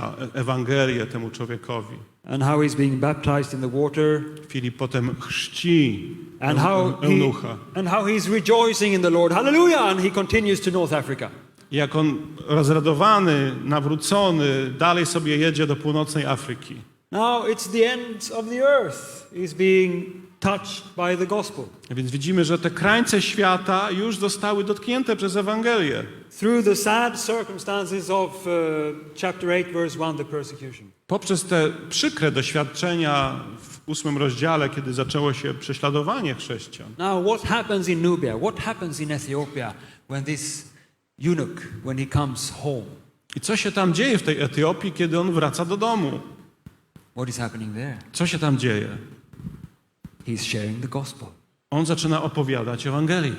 wyjaśnia e- Ewangelię temu człowiekowi. and how he's being baptized in the water Filip potem chrzci and how, he, eunucha. and how he's rejoicing in the Lord. Hallelujah! And he continues to North Africa. Jak on rozradowany, nawrócony, dalej sobie jedzie do północnej Afryki. Now it's the ends of the earth. He's being touched by the gospel. Więc widzimy, że te krańce świata już zostały dotknięte przez Ewangelię. Through the sad circumstances of uh, chapter 8, verse 1, the persecution. Poprzez te przykre doświadczenia w ósmym rozdziale, kiedy zaczęło się prześladowanie chrześcijan. Now, what happens in Nubia? What happens in Ethiopia when this eunuch, when he comes home? I co się tam dzieje w tej Etiopii, kiedy on wraca do domu? What is happening there? Co się tam dzieje? He's sharing the gospel. On zaczyna opowiadać Ewangelię.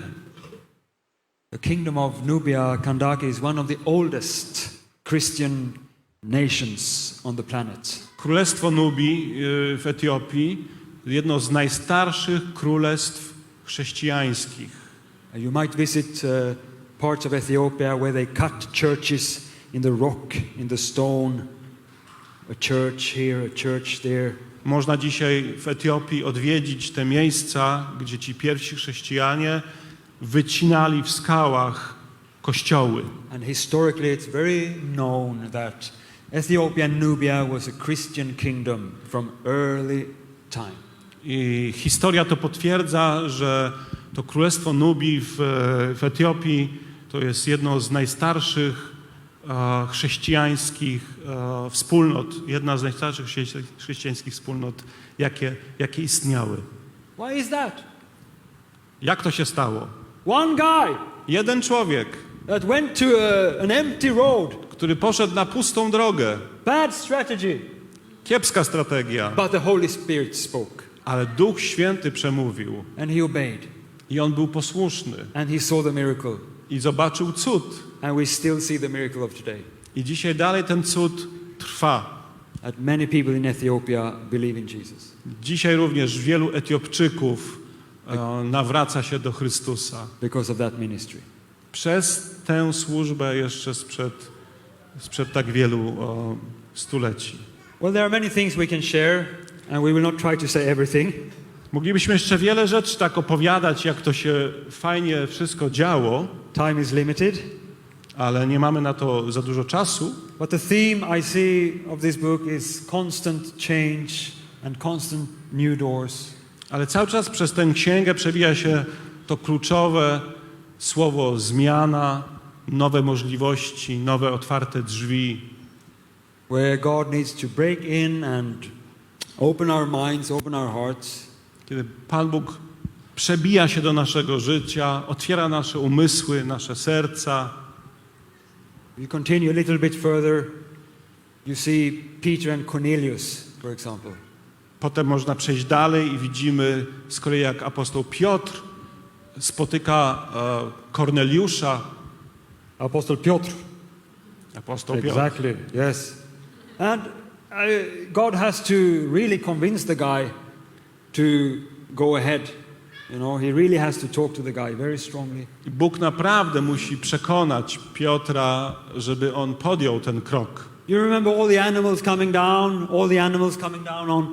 The kingdom of Nubia, Kandake, is one of the oldest Christian nations on the planet. Królestwo Nubii y, w Etiopii, jedno z najstarszych królestw chrześcijańskich. Uh, You might visit uh, parts of Ethiopia where they cut churches in the rock, in the stone, a church here, a church there. Można dzisiaj w Etiopii odwiedzić te miejsca, gdzie ci pierwsi chrześcijanie wycinali w skałach kościoły. And historically, it's very known that Ethiopia and Nubia was a Christian kingdom from early time. I historia to potwierdza, że to królestwo Nubii w, w Etiopii to jest jedno z najstarszych chrześcijańskich e, wspólnot, jedna z najstarszych chrześci- chrześcijańskich wspólnot, jakie, jakie istniały. Why is that? Jak to się stało? One guy Jeden człowiek, that went to a, an empty road, który poszedł na pustą drogę, bad strategy, kiepska strategia, but the Holy Spirit spoke ale Duch Święty przemówił and he obeyed i on był posłuszny and he saw the miracle. i zobaczył cud. And we still see the miracle of today. I dzisiaj dalej ten cud trwa. That many people in Ethiopia believe in Jesus. Dzisiaj również wielu Etiopczyków e, nawraca się do Chrystusa because of that ministry. przez tę służbę jeszcze sprzed, sprzed tak wielu o, stuleci. Well, there are many things we can share, and we will not try to say everything. Moglibyśmy jeszcze wiele rzeczy tak opowiadać, jak to się fajnie wszystko działo, Time is limited. Ale nie mamy na to za dużo czasu. But the theme I see of this book is constant change and constant new doors. Ale cały czas przez tę księgę przewija się to kluczowe słowo zmiana, nowe możliwości, nowe otwarte drzwi, Where God needs to break in and open our minds, open our hearts, kiedy Pan Bóg przebija się do naszego życia, otwiera nasze umysły, nasze serca. We continue a little bit further. You see Peter and Cornelius, for example. Potem można przejść dalej i widzimy z kolei jak apostoł Piotr spotyka e, Korneliusza, Apostle Piotr. apostoł Piotr. Exactly, yes. And uh, God has to really convince the guy to go ahead. I Bóg naprawdę musi przekonać Piotra, żeby on podjął ten krok. You remember all the animals coming down, all the animals coming down on,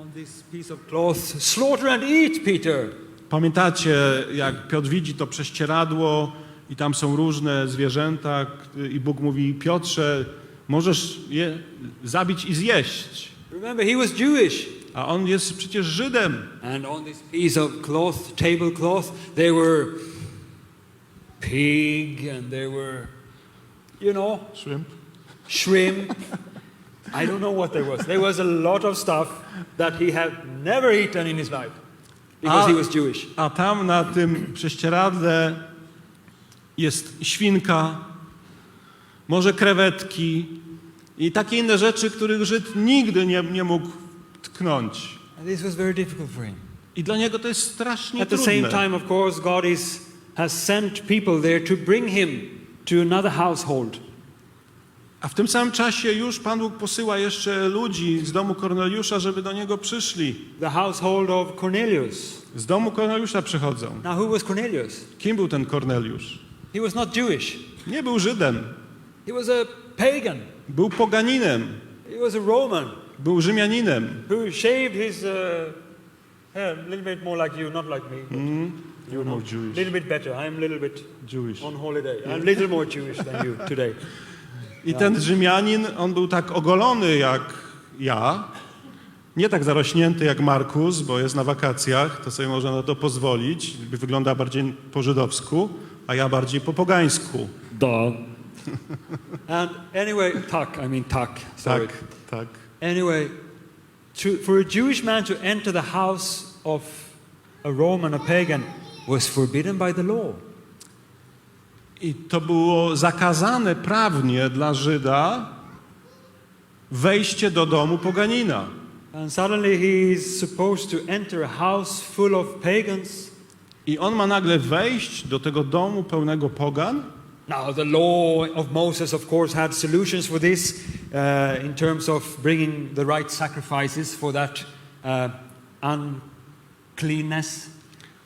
on this piece of cloth. Slaughter and eat, Peter. Pamiętacie, jak Piotr widzi to prześcieradło i tam są różne zwierzęta i Bóg mówi, Piotrze, możesz je zabić i zjeść. Remember, he was Jewish. A on jest przecież Żydem. And on this piece of cloth, tablecloth, there were pig and there were, you know, Shrimp. shrimp. I don't know what there was. There was a lot of stuff that he had never eaten in his life because Ah. he was Jewish. A tam na tym prześcieradle jest świnka, może krewetki i takie inne rzeczy, których Żyd nigdy nie, nie mógł tknąć. And this was very difficult for him. I dla niego to jest strasznie At the same trudne. time, of course, God is, has sent people there to bring him to another household. A w tym samym czasie już Pan Bóg posyła jeszcze ludzi z domu Korneliusza, żeby do niego przyszli. The household of Cornelius. Z domu Korneliusza przychodzą. Now, who was Cornelius? Kim był ten Korneliusz? He was not Jewish. Nie był Żydem. He was a pagan. Był poganinem, He was a Roman był Rzymianinem. who shaved his uh, hair a little bit more like you, not like me. but You know, more Jewish. little bit better. I'm a little bit Jewish. on holiday. I'm a little more Jewish than you today. I ten Rzymianin, on był tak ogolony jak ja, nie tak zarośnięty jak Markus, bo jest na wakacjach, to sobie można na to pozwolić, wygląda bardziej po żydowsku, a ja bardziej po pogańsku. Duh. and anyway, tak, I mean tak. Sorry. Tak, tak. Anyway, to, for a Jewish man to enter the house of a Roman, a pagan, was forbidden by the law. I to było zakazane prawnie dla Żyda wejście do domu poganina. And suddenly he is supposed to enter a house full of pagans. I on ma nagle wejść do tego domu pełnego pogan? Now, the law of Moses, of course, had solutions for this uh, in terms of bringing the right sacrifices for that uh, uncleanness.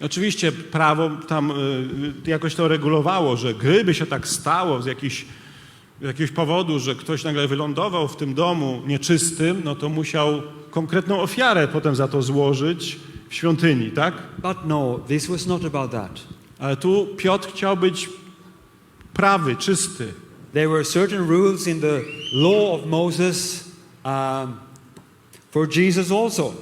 Oczywiście prawo tam y, jakoś to regulowało, że gdyby się tak stało z jakichś, z jakiegoś powodu, że ktoś nagle wylądował w tym domu nieczystym, no to musiał konkretną ofiarę potem za to złożyć w świątyni, tak? But no, this was not about that. Ale tu Piotr chciał być prawy, czysty. There were certain rules in the law of Moses um, for Jesus also.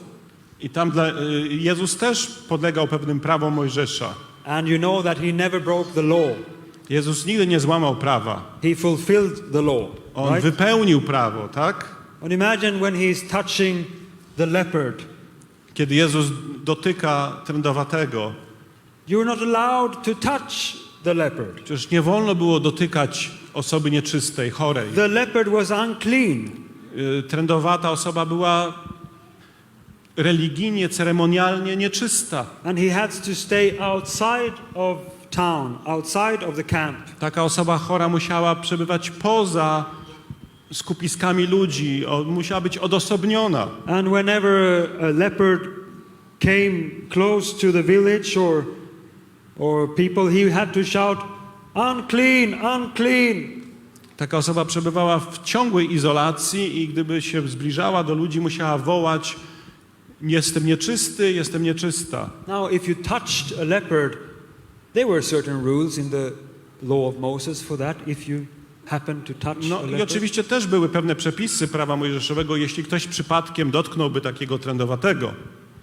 I tam dla, y, Jezus też podlegał pewnym prawom Mojżesza. And you know that he never broke the law. Jezus nigdy nie złamał prawa. He fulfilled the law. On right? wypełnił prawo, tak? And imagine when he's touching the leopard. Kiedy Jezus dotyka trędowatego, You're not allowed to touch the leopard. Przecież nie wolno było dotykać osoby nieczystej, chorej. The leopard was unclean. Y, Trędowata osoba była religijnie, ceremonialnie nieczysta. And he had to stay outside of town, outside of the camp. Taka osoba chora musiała przebywać poza skupiskami ludzi, musiała być odosobniona. And whenever a leopard came close to the village or, or people, he had to shout, unclean, unclean. Taka osoba przebywała w ciągłej izolacji i gdyby się zbliżała do ludzi, musiała wołać: Jestem nieczysty, jestem nieczysta. Now, if you touched a leopard, there were certain rules in the law of Moses for that, if you happened to touch No a i leopard. oczywiście też były pewne przepisy prawa mojżeszowego, jeśli ktoś przypadkiem dotknąłby takiego trędowatego.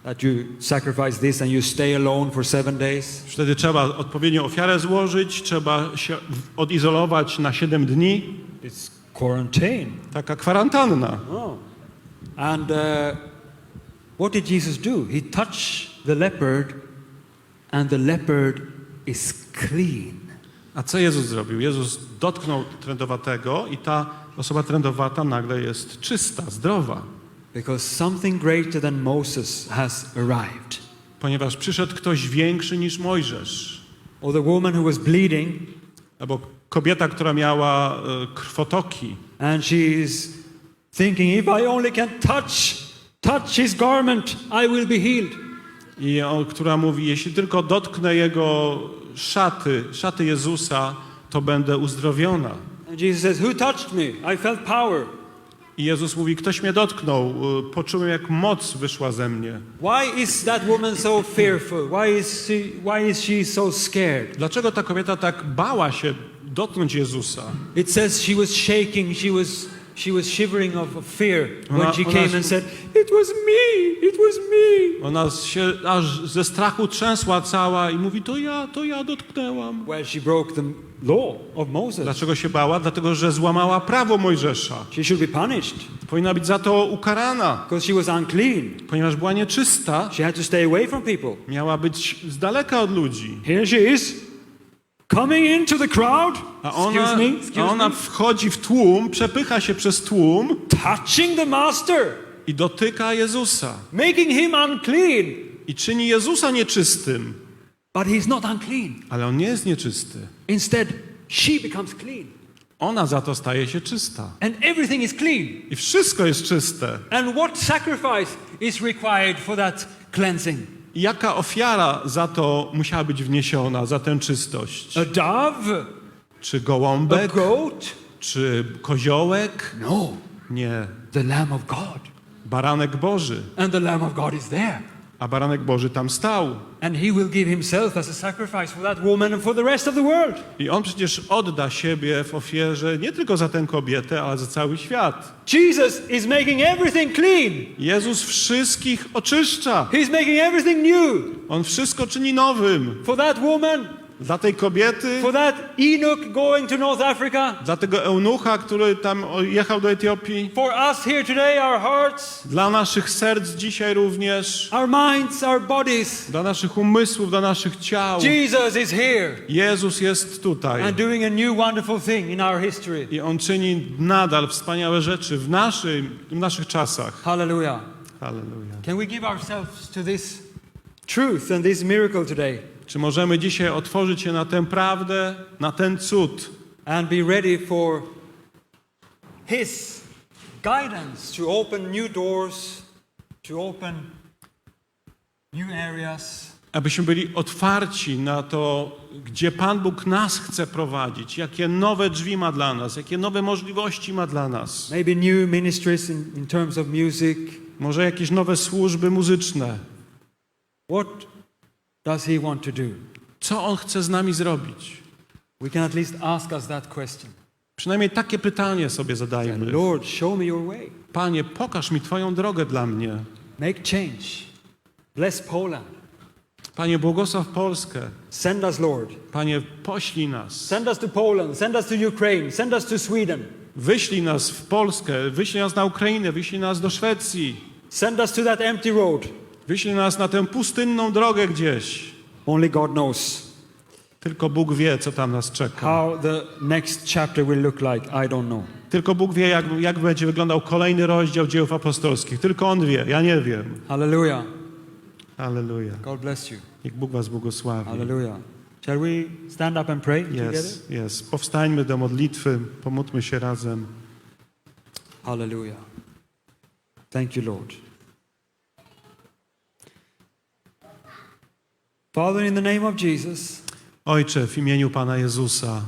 That you sacrifice this and you stay alone for seven days. Wtedy trzeba odpowiednią ofiarę złożyć, trzeba się odizolować na 7 dni. It's quarantine. Taka kwarantanna. Oh. And uh, what did Jesus do? He touched the leopard, and the leopard is clean. A co Jezus zrobił? Jezus dotknął trędowatego i ta osoba trędowata nagle jest czysta, zdrowa. Because something greater than Moses has arrived. Ponieważ przyszedł ktoś większy niż Mojżesz. Or the woman who was bleeding, Albo kobieta, która miała e, krwotoki. and she's thinking, if I only can touch, touch his garment, I will be healed. I on, która mówi, jeśli tylko dotknę jego szaty, szaty Jezusa, to będę uzdrowiona. And Jesus says, Who touched me? I felt power. I Jezus mówi, ktoś mnie dotknął, y, poczułem jak moc wyszła ze mnie. Why is that woman so fearful? Why is she, why is she so scared? Dlaczego ta kobieta tak bała się dotknąć Jezusa? It says she was shaking, she was, she was shivering of, fear when Ona- she ona- came and said, It was me, it was me. Ona się aż ze strachu trzęsła cała i mówi, to ja, to ja dotknęłam. Well, she broke the law of Moses. Dlaczego się bała? Dlatego, że złamała prawo Mojżesza. She should be punished Powinna być za to ukarana, because she was unclean. ponieważ była nieczysta, She had to stay away from people. miała być z daleka od ludzi. Here she is, coming into the crowd. A ona, me, a ona wchodzi w tłum, przepycha się przez tłum Touching the master, i dotyka Jezusa. making him unclean. I czyni Jezusa nieczystym. But he's not unclean. Ale on nie jest nieczysty. Instead, she becomes clean. Ona za to staje się czysta. And everything is clean. I wszystko jest czyste. And what sacrifice is required for that cleansing? I jaka ofiara za to musiała być wniesiona, za tę czystość? A dove? Czy A gołąbek? goat? czy koziołek? No, Nie, the Lamb of God. baranek Boży. And the Lamb of God is there. A baranek Boży tam stał. And he will give himself as a sacrifice for that woman and for the rest of the world. I on przecież odda siebie w ofierze nie tylko za tę kobietę, ale za cały świat. Jesus is making everything clean. Jezus wszystkich oczyszcza. He's making everything new On wszystko czyni nowym. for that woman, Dla tej kobiety, for that eunuch going to North Africa, dla tego eunucha, który tam jechał do Etiopii, for us here today, our hearts, dla naszych serc dzisiaj również, our minds, our bodies. dla naszych umysłów, dla naszych ciał. Jesus is here Jezus jest tutaj and doing a new wonderful thing in our history. i On czyni nadal wspaniałe rzeczy w, naszym, w naszych czasach. Hallelujah. Halleluja. Can we give ourselves to this truth and this miracle today Czy możemy dzisiaj otworzyć się na tę prawdę, na ten cud and be ready for His guidance to open new doors, to open new areas, abyśmy byli otwarci na to, gdzie Pan Bóg nas chce prowadzić, jakie nowe drzwi ma dla nas, jakie nowe możliwości ma dla nas. maybe new ministries in, in terms of music. Może jakieś nowe służby muzyczne. What does He want to do? Co On chce z nami zrobić? We can at least ask us that question. Przynajmniej takie pytanie sobie zadajmy. Lord, show me your way. Panie, pokaż mi Twoją drogę dla mnie. Make change. Bless Poland. Panie, błogosław Polskę. Send us, Lord. Panie, poślij nas. Send us to Poland. Send us to Ukraine. Send us to Sweden. Wyślij nas w Polskę, wyślij nas na Ukrainę, wyślij nas do Szwecji. Send us to that empty road. Wyślij nas na tę pustynną drogę gdzieś. Only God knows Tylko Bóg wie, co tam nas czeka. how the next chapter will look like. I don't know. Tylko Bóg wie, jak, jak będzie wyglądał kolejny rozdział dziejów apostolskich. Tylko On wie, ja nie wiem. Hallelujah. Alleluja. God bless you. Niech Bóg was błogosławi. Hallelujah. Shall we stand up and pray together? Jest, jest. Powstańmy do modlitwy, pomódlmy się razem. Hallelujah. Thank you, Lord. Father, in the name of Jesus, Ojcze, w imieniu Pana Jezusa,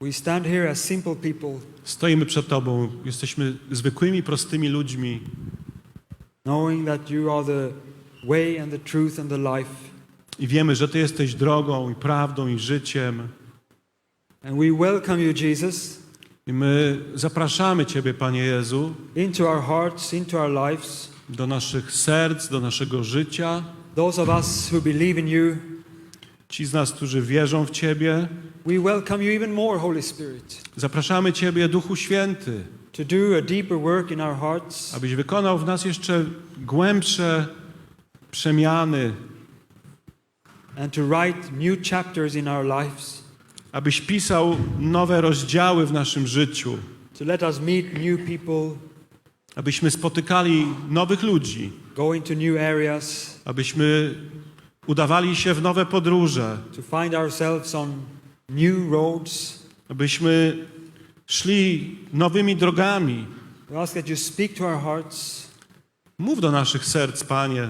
we stand here as simple people, stoimy przed Tobą. Jesteśmy zwykłymi, prostymi ludźmi, knowing that you are the way and the truth and the life. i wiemy, że Ty jesteś drogą i prawdą i życiem. And we welcome you, Jesus, I my zapraszamy Ciebie, Panie Jezu, into our hearts, into our lives. do naszych serc, do naszego życia. Those of us who believe in you, Ci z nas, którzy wierzą w Ciebie, we welcome you even more, Holy Spirit, zapraszamy Ciebie, Duchu Święty, to do a deeper work in our hearts, abyś wykonał w nas jeszcze głębsze przemiany, and to write new chapters in our lives, abyś pisał nowe rozdziały w naszym życiu, to let us meet new people, abyśmy spotykali nowych ludzi, go into new areas, abyśmy udawali się w nowe podróże, to find ourselves on new roads. abyśmy szli nowymi drogami. We ask that you speak to our hearts, Mów do naszych serc, Panie.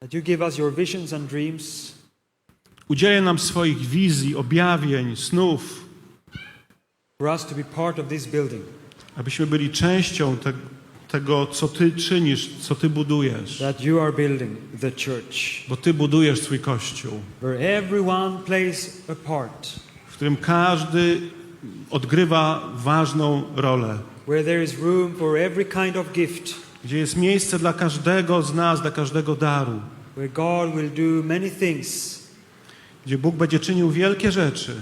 that you give us your visions and dreams, Udzielaj nam swoich wizji, objawień, snów, for us to be part of this building, abyśmy byli częścią te, tego, co Ty czynisz, co Ty budujesz. that you are building the church, Bo Ty budujesz swój Kościół, where everyone plays a part, w którym każdy odgrywa ważną rolę, where there is room for every kind of gift, gdzie jest miejsce dla każdego z nas, dla każdego daru, where God will do many things, gdzie Bóg będzie czynił wielkie rzeczy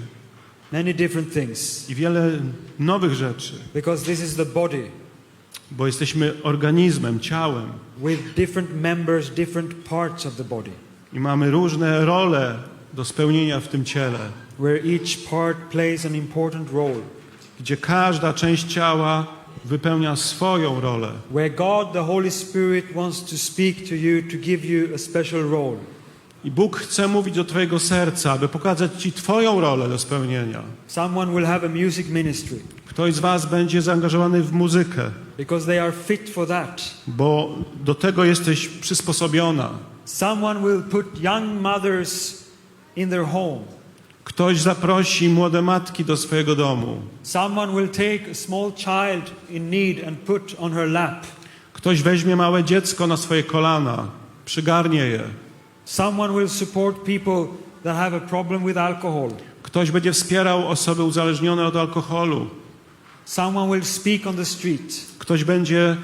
many different things, i wiele nowych rzeczy, because this is the body bo jesteśmy organizmem, ciałem with different members, different parts of the body, i mamy różne role do spełnienia w tym ciele, where each part plays an important role. gdzie każda część ciała wypełnia swoją rolę. where God the Holy Spirit wants to speak to you to give you a special role. I Bóg chce mówić do Twojego serca, aby pokazać Ci Twoją rolę do spełnienia. Someone will have a music ministry Ktoś z Was będzie zaangażowany w muzykę, because they are fit for that. bo do tego jesteś przysposobiona. Someone will put young mothers in their home Ktoś zaprosi młode matki do swojego domu. Someone will take a small child in need and put on her lap. Ktoś weźmie małe dziecko na swoje kolana, przygarnie je. Someone will support people that have a problem with alcohol. Ktoś będzie wspierał osoby uzależnione od alkoholu. Someone will speak on the street. Ktoś będzie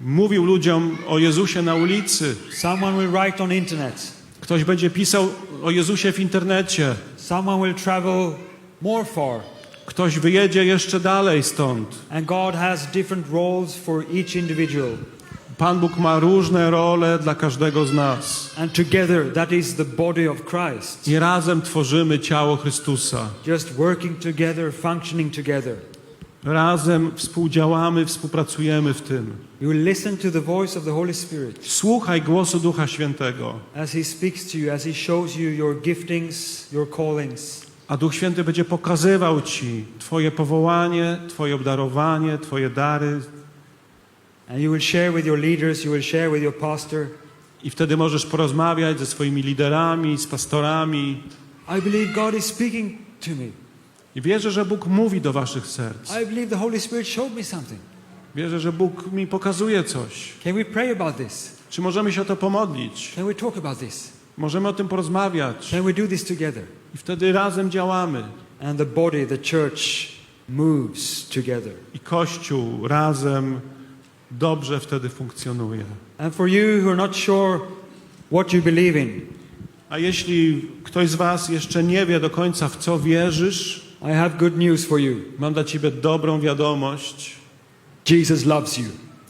mówił ludziom o Jezusie na ulicy. Someone will write on internet. Ktoś będzie pisał o Jezusie w internecie. Someone will travel more far. Ktoś wyjedzie jeszcze dalej stąd. And God has different roles for each individual. Pan Bóg ma różne role dla każdego z nas. And together, that is the body of Christ. I razem tworzymy ciało Chrystusa. Just working together, functioning together. Razem współdziałamy, współpracujemy w tym. You listen to the voice of the Holy Spirit Słuchaj głosu Ducha Świętego, as He speaks to you, as He shows you your giftings, your callings. a Duch Święty będzie pokazywał Ci Twoje powołanie, Twoje obdarowanie, Twoje dary, And you will share with your leaders, you will share with your pastor. i wtedy możesz porozmawiać ze swoimi liderami, z pastorami. I believe God is speaking to me. I wierzę, że Bóg mówi do Waszych serc. I believe the Holy Spirit showed me something. Wierzę, że Bóg mi pokazuje coś. Can we pray about this? Czy możemy się o to pomodlić? Can we talk about this? Możemy o tym porozmawiać. Can we do this together? I wtedy razem działamy. And the body, the church, moves together. I Kościół razem dobrze wtedy funkcjonuje. And for you who are not sure what you believe in, A jeśli ktoś z Was jeszcze nie wie do końca, w co wierzysz, I have good news for you. mam dla Ciebie dobrą wiadomość. Jesus loves you.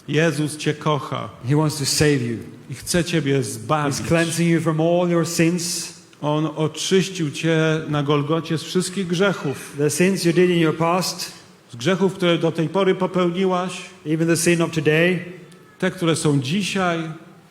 Jezus Cię kocha He wants to save you. i chce Ciebie He's zbawić. cleansing you from all your sins, On oczyścił Cię na Golgocie z wszystkich grzechów. the sins you did in your past, Z grzechów, które do tej pory popełniłaś, even the sin of today, te, które są dzisiaj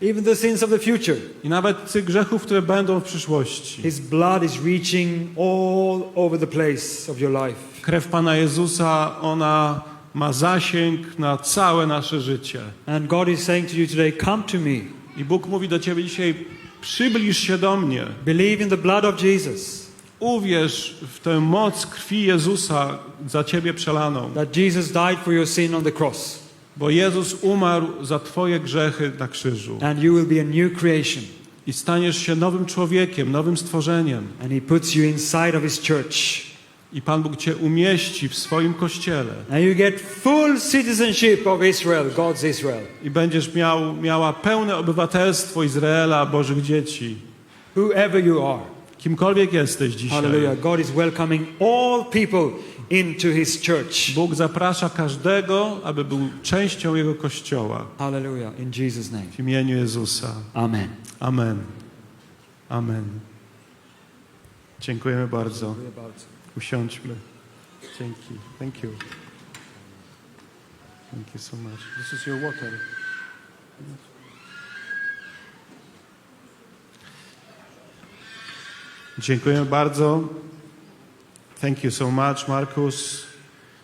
even the sins of the future. i nawet tych grzechów, które będą w przyszłości. His blood is reaching all over the place of your life. Krew Pana Jezusa, ona ma zasięg na całe nasze życie. And God is saying to you today, Come to me. I Bóg mówi do Ciebie dzisiaj, przybliż się do mnie. Believe in the blood of Jesus, Uwierz w tę moc krwi Jezusa za Ciebie przelaną. that Jesus died for your sin on the cross, Bo Jezus umarł za Twoje grzechy na krzyżu. and you will be a new creation. I staniesz się nowym człowiekiem, nowym stworzeniem. And He puts you inside of His church. I Pan Bóg Cię umieści w swoim kościele. And you get full citizenship of Israel, God's Israel. I będziesz miał, miała pełne obywatelstwo Izraela, Bożych dzieci. Whoever you are. Kimkolwiek jesteś dzisiaj. Hallelujah. God is welcoming all people into His church. Bóg zaprasza każdego, aby był częścią Jego Kościoła. Hallelujah. In Jesus' name. W imieniu Jezusa. Amen. Amen. Amen. Dziękujemy bardzo. Usiądźmy. Dzięki. Thank you. Thank you so much. This is your water. Dziękujemy bardzo. Thank you so much, Marcus.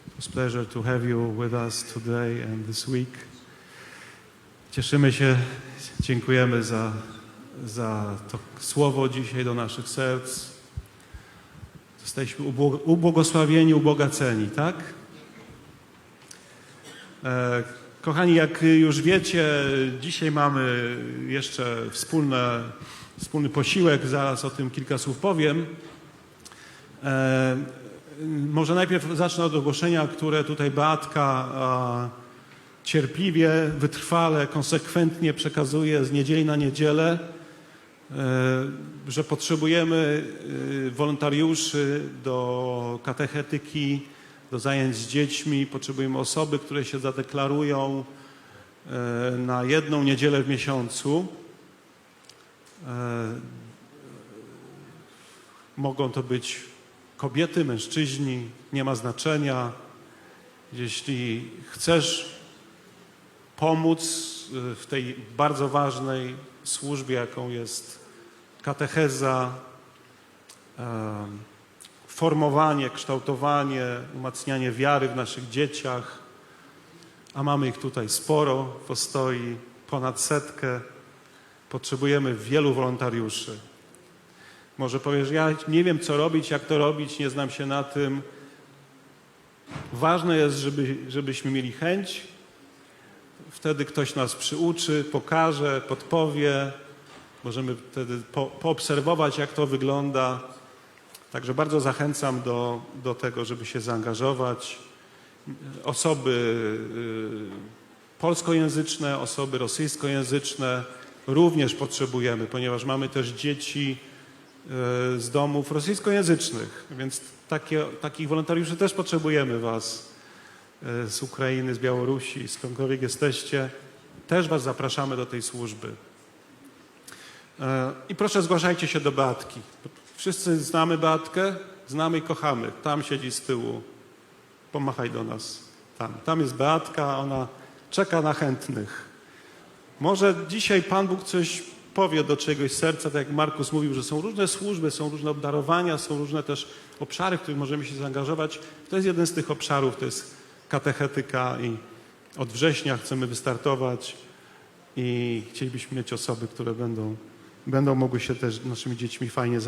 It was a pleasure to have you with us today and this week. Cieszymy się, dziękujemy za, za to słowo dzisiaj do naszych serc. Jesteśmy ubło- ubłogosławieni, ubogaceni, tak? E, Kochani, jak już wiecie, dzisiaj mamy jeszcze wspólne, wspólny posiłek, zaraz o tym kilka słów powiem. E, Może najpierw zacznę od ogłoszenia, które tutaj Beatka cierpliwie, wytrwale, konsekwentnie przekazuje z niedzieli na niedzielę, e, że potrzebujemy e, wolontariuszy do katechetyki, do zajęć z dziećmi. Potrzebujemy osoby, które się zadeklarują na jedną niedzielę w miesiącu. Mogą to być kobiety, mężczyźni, nie ma znaczenia. Jeśli chcesz pomóc y, w tej bardzo ważnej służbie, jaką jest katecheza, formowanie, kształtowanie, umacnianie wiary w naszych dzieciach, a mamy ich tutaj sporo, postoi ponad setkę. Potrzebujemy wielu wolontariuszy. Może powiesz, ja nie wiem co robić, jak to robić, nie znam się na tym. Ważne jest, żeby, żebyśmy mieli chęć. Wtedy ktoś nas przyuczy, pokaże, podpowie. Możemy wtedy po, poobserwować, jak to wygląda. Także bardzo zachęcam do, do tego, żeby się zaangażować. Osoby y, polskojęzyczne, osoby rosyjskojęzyczne również potrzebujemy, ponieważ mamy też dzieci z domów rosyjskojęzycznych, więc takie, takich wolontariuszy też potrzebujemy Was y, z Ukrainy, z Białorusi, skądkolwiek jesteście. Też Was zapraszamy do tej służby. E, I proszę zgłaszajcie się do Beatki. Wszyscy znamy Beatkę, znamy i kochamy. Tam siedzi z tyłu. Pomachaj do nas. Tam, tam jest Beatka, ona czeka na chętnych. Może dzisiaj Pan Bóg coś powie do czegoś serca, tak jak Markus mówił, że są różne służby, są różne obdarowania, są różne też obszary, w których możemy się zaangażować. To jest jeden z tych obszarów, to jest katechetyka i od września chcemy wystartować i chcielibyśmy mieć osoby, które będą, będą mogły się też naszymi dziećmi fajnie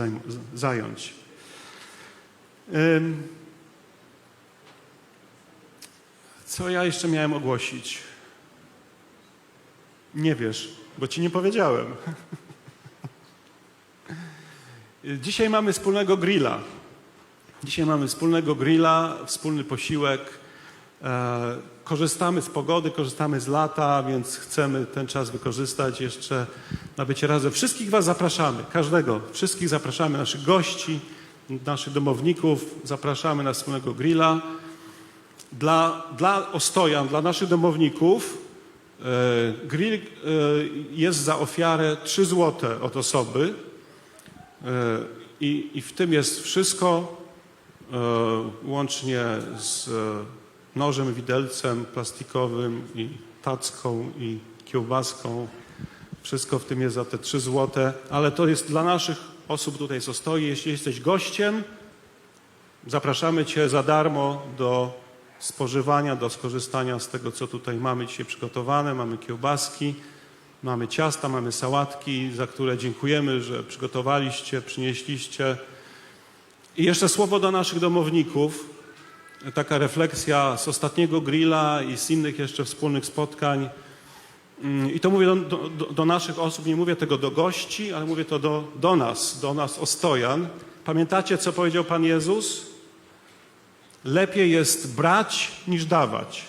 zająć. Co ja jeszcze miałem ogłosić? Nie wiesz, bo ci nie powiedziałem. Dzisiaj mamy wspólnego grilla. Dzisiaj mamy wspólnego grilla, wspólny posiłek. E, korzystamy z pogody, korzystamy z lata, więc chcemy ten czas wykorzystać jeszcze na bycie razem. Wszystkich Was zapraszamy, każdego. Wszystkich zapraszamy, naszych gości, naszych domowników. Zapraszamy na wspólnego grilla. Dla, dla Ostojan, dla naszych domowników grill e, jest za ofiarę 3 złote od osoby e, i, i w tym jest wszystko e, łącznie z e, nożem, widelcem plastikowym i tacką i kiełbaską. Wszystko w tym jest za te 3 złote, ale to jest dla naszych osób tutaj z Ostoi. Jeśli jesteś gościem, Zapraszamy Cię za darmo do spożywania, do skorzystania z tego, co tutaj mamy dzisiaj przygotowane. Mamy kiełbaski, mamy ciasta, mamy sałatki, za które dziękujemy, że przygotowaliście, przynieśliście. I jeszcze słowo do naszych domowników. Taka refleksja z ostatniego grilla i z innych jeszcze wspólnych spotkań. Mm, I to mówię do, do, do- naszych osób, nie mówię tego do gości, ale mówię to do, do nas, do nas ostojan. Pamiętacie, co powiedział Pan Jezus? Lepiej jest brać niż dawać.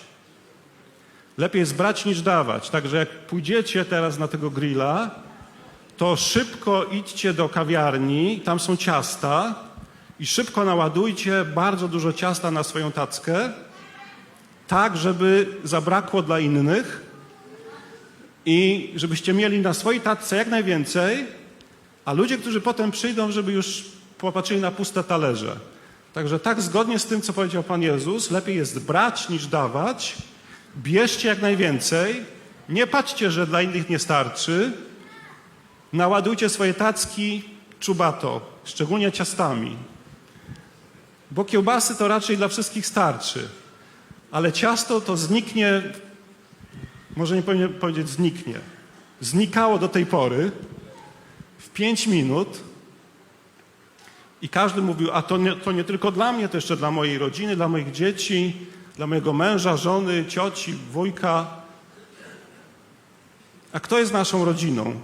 Lepiej jest brać niż dawać. Także jak pójdziecie teraz na tego grilla, to szybko idźcie do kawiarni, tam są ciasta i szybko naładujcie bardzo dużo ciasta na swoją tackę, tak żeby zabrakło dla innych i żebyście mieli na swojej tacce jak najwięcej, a ludzie, którzy potem przyjdą, żeby już popatrzyli na puste talerze. Także tak zgodnie z tym, co powiedział Pan Jezus, lepiej jest brać niż dawać. Bierzcie jak najwięcej. Nie patrzcie, że dla innych nie starczy. Naładujcie swoje tacki czubato, szczególnie ciastami. Bo kiełbasy to raczej dla wszystkich starczy. Ale ciasto to zniknie, może nie powinien powiedzieć zniknie. Znikało do tej pory w pięć minut. I każdy mówił, a to nie, to nie tylko dla mnie, to jeszcze dla mojej rodziny, dla moich dzieci, dla mojego męża, żony, cioci, wujka. A kto jest naszą rodziną?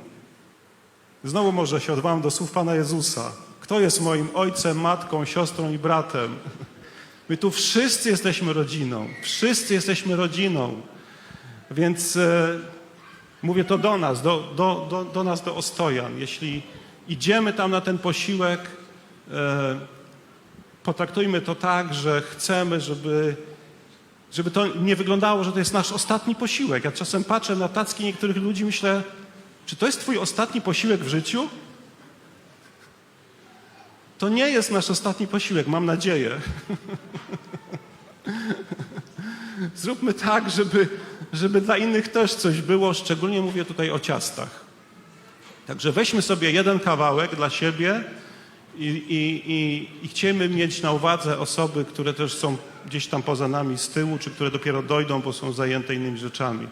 Znowu może się odwołam do słów Pana Jezusa. Kto jest moim ojcem, matką, siostrą i bratem? My tu wszyscy jesteśmy rodziną. Wszyscy jesteśmy rodziną. Więc e, mówię to do nas, do, do, do, do nas, do Ostojan. Jeśli idziemy tam na ten posiłek, potraktujmy to tak, że chcemy, żeby, żeby to nie wyglądało, że to jest nasz ostatni posiłek. Ja czasem patrzę na tacki niektórych ludzi myślę, czy to jest twój ostatni posiłek w życiu? To nie jest nasz ostatni posiłek, mam nadzieję. Zróbmy tak, żeby, żeby dla innych też coś było, szczególnie mówię tutaj o ciastach. Także weźmy sobie jeden kawałek dla siebie i, i, i, i chcielibyśmy mieć na uwadze osoby, które też są gdzieś tam poza nami z tyłu, czy które dopiero dojdą, bo są zajęte innymi rzeczami.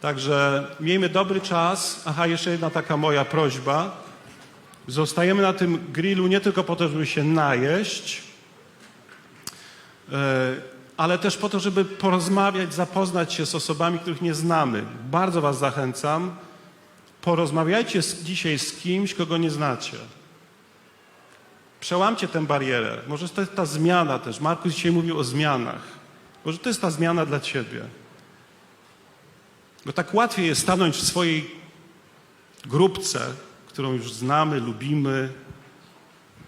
Także miejmy dobry czas. Aha, jeszcze jedna taka moja prośba. Zostajemy na tym grillu nie tylko po to, żeby się najeść, e, ale też po to, żeby porozmawiać, zapoznać się z osobami, których nie znamy. Bardzo Was zachęcam, porozmawiajcie dzisiaj z kimś, kogo nie znacie. Przełamcie tę barierę. Może to jest ta zmiana też. Markus dzisiaj mówił o zmianach. Może to jest ta zmiana dla Ciebie. Bo tak łatwiej jest stanąć w swojej grupce, którą już znamy, lubimy.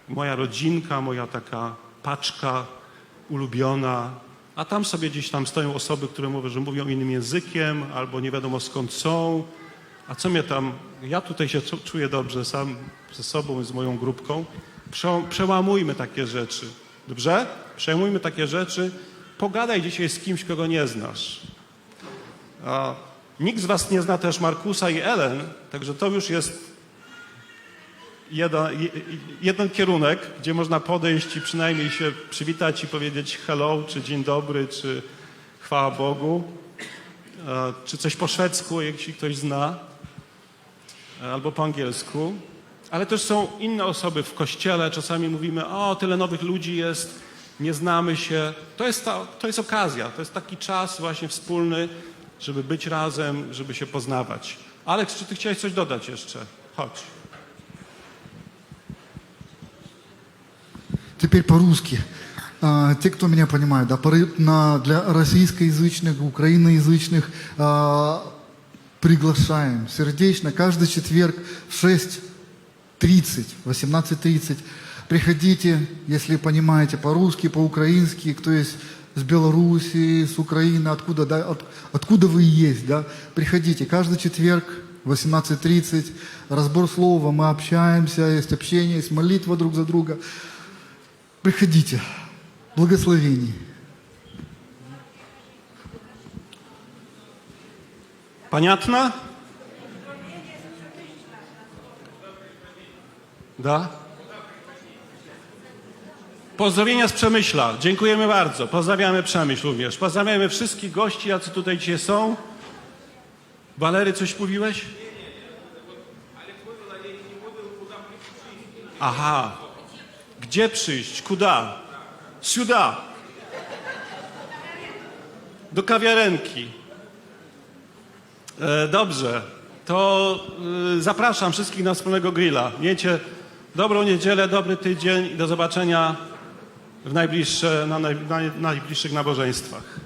Moja rodzinka, moja taka paczka ulubiona. A tam sobie gdzieś tam stoją osoby, które mówią, że mówią innym językiem albo nie wiadomo skąd są. A co mnie tam, ja tutaj się czu- czuję dobrze sam ze sobą i z moją grupką. Prze, przełamujmy takie rzeczy. Dobrze? Przełamujmy takie rzeczy. Pogadaj dzisiaj z kimś, kogo nie znasz. A nikt z Was nie zna też Markusa i Ellen, także to już jest jeden, je- jeden kierunek, gdzie można podejść i przynajmniej się przywitać i powiedzieć hello, czy dzień dobry, czy chwała Bogu, czy coś po szwedzku, jeśli ktoś zna, albo po angielsku Ale też są inne osoby w kościele, czasami mówimy, o tyle nowych ludzi jest, nie znamy się. To jest, ta, to jest okazja, to jest taki czas właśnie wspólny, żeby być razem, żeby się poznawać. Aleks, czy ty chciałeś coś dodać jeszcze? Chodź. Теперь по-русски. А, Те, кто меня понимает, да, поры- на- для российскоязычных, украиноязычных а, приглашаем сердечно каждый четверг в 6.30, 18.30. Приходите, если понимаете по-русски, по-украински, кто есть с Беларуси, с Украины, откуда, да, от- откуда вы есть, да, приходите каждый четверг 18.30, разбор слова, мы общаемся, есть общение, есть молитва друг за друга. Приходите. Благословений. Paniatna? Da? Pozdrowienia z Przemyśla. Dziękujemy bardzo. Pozdrawiamy Przemyśl również. Pozdrawiamy wszystkich gości, jacy tutaj dzisiaj są. Walery, coś mówiłeś? Aha. Gdzie przyjść? Kuda? Siuda. Do kawiarenki. E, dobrze, to y, zapraszam wszystkich na wspólnego grilla. Miejcie dobrą niedzielę, dobry tydzień i do zobaczenia w najbliższe, na naj, na najbliższych nabożeństwach.